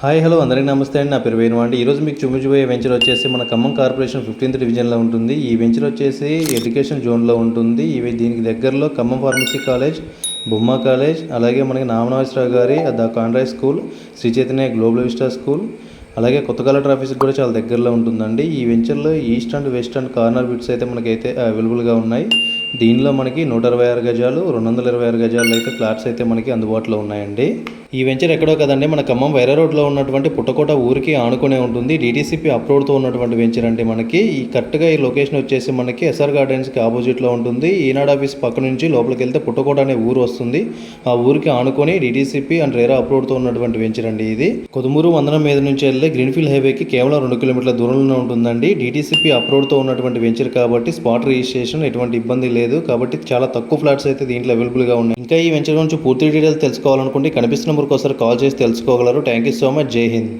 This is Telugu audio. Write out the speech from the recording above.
హాయ్ హలో అందరికీ నమస్తే అండి. నా పేరు వేణు అండి. ఈరోజు మీకు చూపించబోయే వెంచర్ వచ్చేసి మన ఖమ్మం కార్పొరేషన్ ఫిఫ్టీన్త్ డివిజన్లో ఉంటుంది. ఈ వెంచర్ వచ్చేసి ఎడ్యుకేషన్ జోన్లో ఉంటుంది. ఇవి దీనికి దగ్గరలో Khammam pharmacy college Bomma college అలాగే మనకి నామనాగేశ్వరరావు గారి the కాండ్రాయ్ school Sri Chaitanya global vista school అలాగే కొత్త కలెక్టర్ కూడా చాలా దగ్గరలో ఉంటుందండి. ఈ వెంచర్లో east and west and corner bits అయితే మనకైతే అవైలబుల్గా ఉన్నాయి. దీనిలో మనకి నూట ఇరవై ఆరు గజాలు రెండు వందల ఇరవై ఆరు గజాలు అయితే ఫ్లాట్స్ అయితే మనకి అందుబాటులో ఉన్నాయండి. ఈ వెంచర్ ఎక్కడో కదండి మన ఖమ్మం వైరా రోడ్లో ఉన్నటువంటి పుట్టకోట ఊరికి ఆనుకునే ఉంటుంది. డీటీసీపీ అప్రోడ్తో ఉన్నటువంటి వెంచర్ అండి మనకి. ఈ కరెక్ట్గా ఈ లొకేషన్ వచ్చేసి మనకి ఎస్ఆర్ గార్డెన్స్కి ఆపోజిట్లో ఉంటుంది. ఈనాడు ఆఫీస్ పక్క నుంచి లోపలికి వెళ్తే పుట్టకోట అనే ఊరు వస్తుంది. ఆ ఊరికి ఆనుకొని డీటీసీపీ అండ్ రేరా అప్రోడ్తో ఉన్నటువంటి వెంచర్ అండి ఇది. కొదుమూరు వందనం మీద నుంచి వెళ్ళే గ్రీన్ఫీల్డ్ హైవేకి కేవలం రెండు కిలోమీటర్ల దూరంలో ఉంటుందండి. డీటీసీపీ అప్రోడ్తో ఉన్నటువంటి వెంచర్ కాబట్టి స్పాట్ రిజిస్ట్రేషన్ ఎటువంటి ఇబ్బంది లేదు కాబట్టి చాలా తక్కువ ఫ్లాట్స్ అయితే దీంట్లో అవైలబుల్గా ఉన్నాయి. ఇంకా ఈ వెంచర్ గురించి పూర్తి డీటెయిల్స్ తెలుసుకోవాలనుకుంటే కనిపిస్తున్న నెంబర్కి ఒకసారి కాల్ చేసి తెలుసుకోగలరు. Thank you so much Jai Hind